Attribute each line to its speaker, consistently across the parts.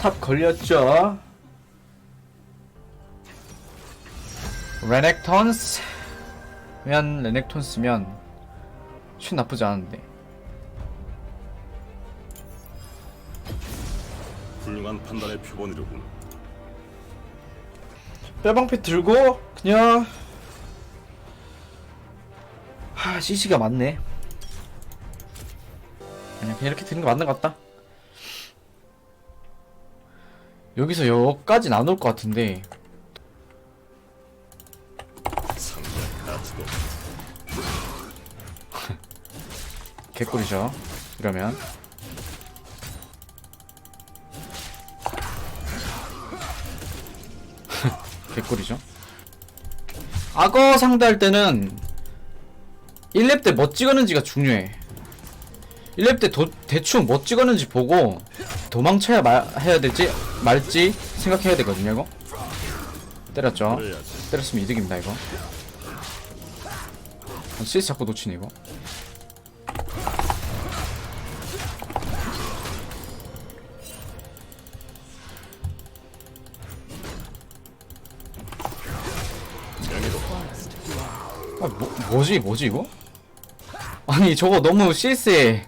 Speaker 1: 탑 걸렸죠. 레넥톤스. 면 레넥톤스면 쉿 나쁘지 않은데.
Speaker 2: 훌륭한 판단의 표본이로군.
Speaker 1: 뼈방패 들고 그냥 하 CC가 맞네. 그냥 이렇게 드는 게 맞는 것 같다. 여기서 여기까지 안올 것 같은데 개꿀이죠. 이러면 개꿀이죠. 악어 상대할 때는 1렙 때 뭐 찍었는지가 중요해. 1렙 때 도, 대충 뭐 찍었는지 보고 도망쳐야 말, 해야 될지 말지 생각해야 되거든요, 이거. 때렸죠. 때렸으면 이득입니다, 이거. CS 자꾸 놓치네, 이거. 아, 뭐, 뭐지, 뭐지, 이거? 아니, 저거 너무 CS에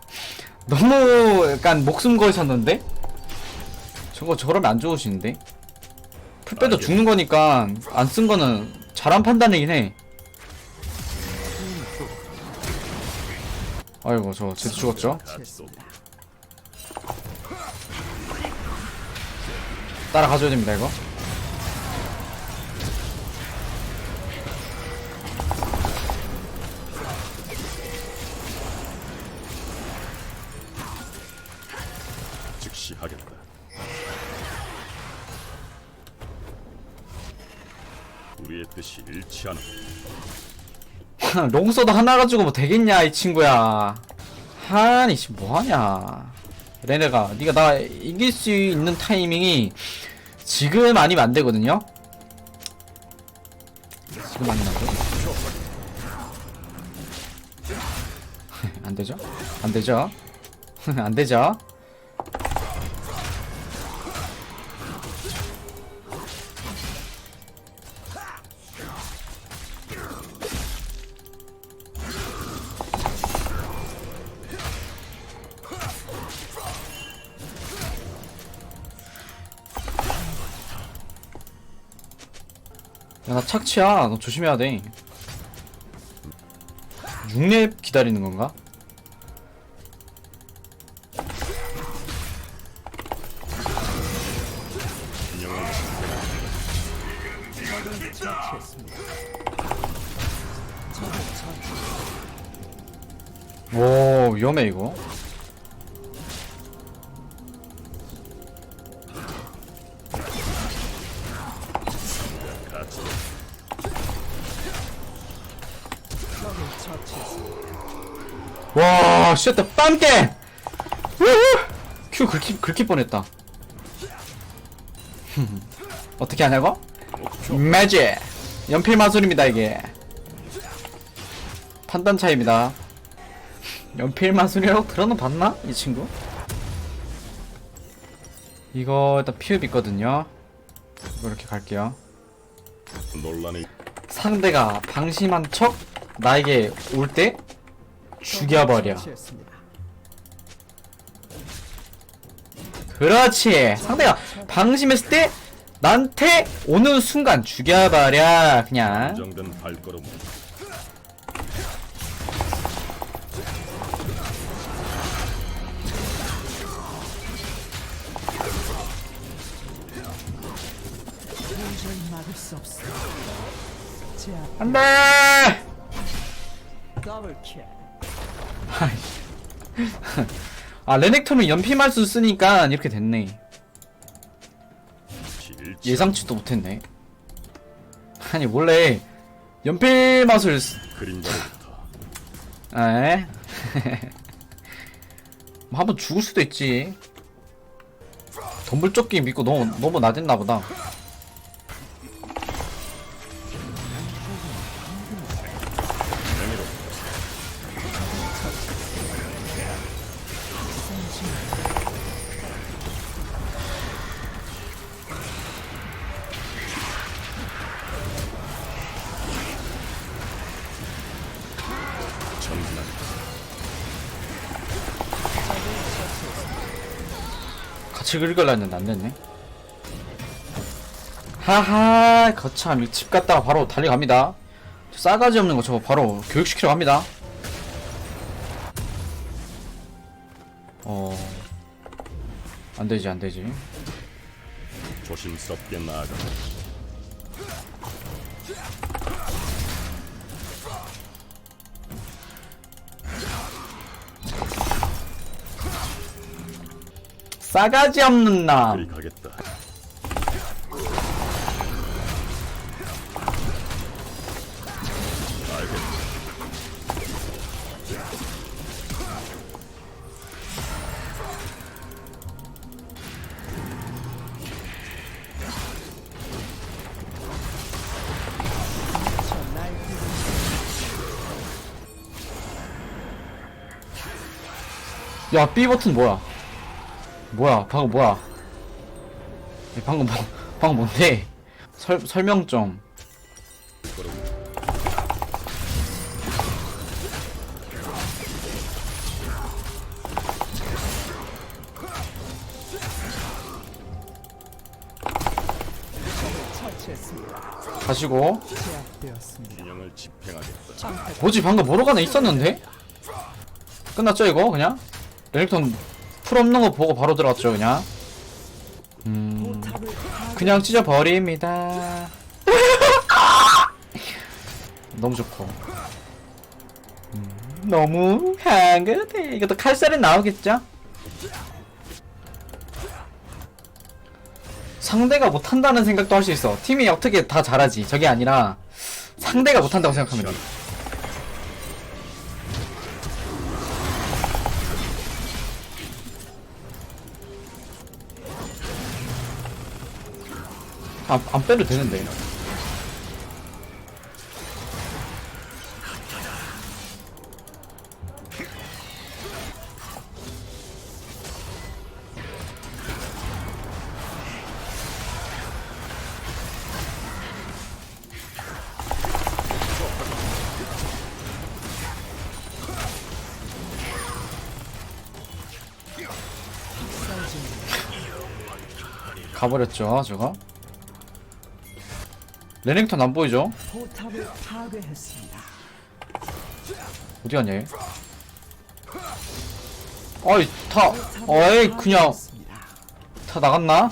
Speaker 1: 너무 약간 목숨 걸셨는데? 저거 저러면 안 좋으시는데? 풀 빼도
Speaker 2: 알겠어.
Speaker 1: 죽는 거니까 안 쓴 거는 잘한 판단이긴 해. 아이고, 저 제도 죽었죠? 따라가줘야 됩니다, 이거.
Speaker 2: 즉시 하겠다. 우리의 뜻이 일치하는
Speaker 1: 롱소드 하나 가지고 뭐 되겠냐 이 친구야 하니 씨 뭐하냐 레네가 네가 나 이길 수 있는 타이밍이 지금 아니면 안 되거든요 지금 아니면 안 돼? 안 되죠? 안 되죠? 안 되죠? 야, 나 착취야. 너 조심해야 돼. 6렙 기다리는 건가? 오, 위험해, 이거. 와, 쉣다, 빰게! 우후! 큐 긁히, 긁힐 뻔했다. 어떻게 하냐고? 매직! 연필 마술입니다, 이게. 판단 차이입니다. 연필 마술이라고 들어는 봤나? 이 친구? 이거 일단 피읍 있거든요. 이거 이렇게 갈게요. 상대가 방심한 척 나에게 올 때 죽여버려. 그렇지. 상대가 방심했을 때 나한테 오는 순간 죽여버려. 그냥.
Speaker 2: 안정된 발걸음으로
Speaker 3: 도저히 막을 수 없어. 자,
Speaker 1: 안돼.
Speaker 3: 더블 킬.
Speaker 1: 아 레넥톤은 연피 말수 쓰니까 이렇게 됐네. 예상치도 못했네. 아니 원래 연필 맛을 쓰...
Speaker 2: 그림자로부터
Speaker 1: 에? 뭐 한번 죽을 수도 있지. 덤불조끼 믿고 너무 너무 나댔나 보다. 같이 긁으려 했는데 안 됐네. 하하, 거참, 이집 갔다가 바로 달려갑니다. 저 싸가지 없는 거 저거 바로 교육시키러 갑니다. 어, 안 되지, 안 되지.
Speaker 2: 조심스럽게 나아가.
Speaker 1: 싸가지 없는 남.
Speaker 2: 가겠다.
Speaker 1: 야, B 버튼 뭐야? 뭐야, 방금 뭐야? 이 방금 뭐, 방금 뭔데? 설, 설명 좀. 가시고.
Speaker 2: 균형을 집행하겠다.
Speaker 1: 뭐지, 방금 뭐로 가나 있었는데? 끝났죠, 이거? 그냥? 레넥톤 풀 없는 거 보고 바로 들어갔죠, 그냥? 음, 그냥 찢어버립니다. 너무 좋고. 음, 너무 향긋해. 이것도 칼살은 나오겠죠? 상대가 못한다는 생각도 할 수 있어. 팀이 어떻게 다 잘하지. 저게 아니라 상대가 못한다고 생각하면 돼. 안, 안 빼도 되는데. 가버렸죠, 저거. 레넥턴 안 보이죠?
Speaker 3: 포탑을 파괴했습니다.
Speaker 1: 어디 갔냐, 얘? 어이, 다, 어이, 그냥.
Speaker 3: 다
Speaker 1: 나갔나?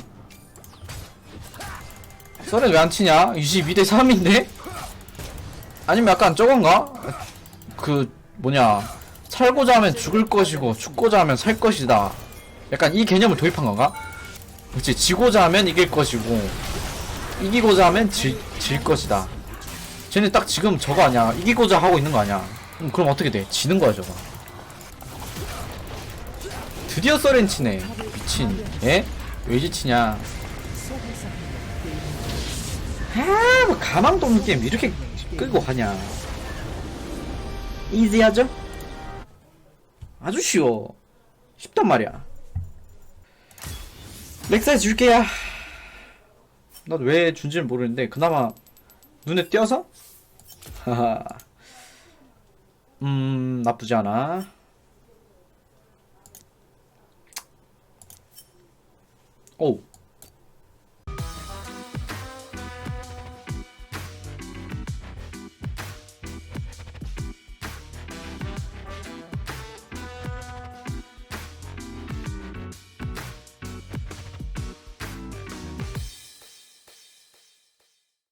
Speaker 1: 썰은 왜안 치냐? 22대 3인데? 아니면 약간 저건가? 그, 뭐냐. 살고자 하면 죽을 것이고, 죽고자 하면 살 것이다. 약간 이 개념을 도입한 건가? 그치, 지고자 하면 이길 것이고, 이기고자 하면 질, 질 것이다. 쟤네 딱 지금 저거 아니야. 이기고자 하고 있는 거 아니야. 음, 그럼 어떻게 돼? 지는 거야, 저거. 드디어 썰렌 치네. 미친. 예? 왜 지치냐. 아, 뭐 가망도 없는 게임 이렇게 끌고 가냐. 이지하죠? 아주 쉬워. 쉽단 말이야. 렉사이 줄게야. 난 왜 준지는 모르는데 그나마 눈에 띄어서? 하하. 음, 나쁘지 않아. 오.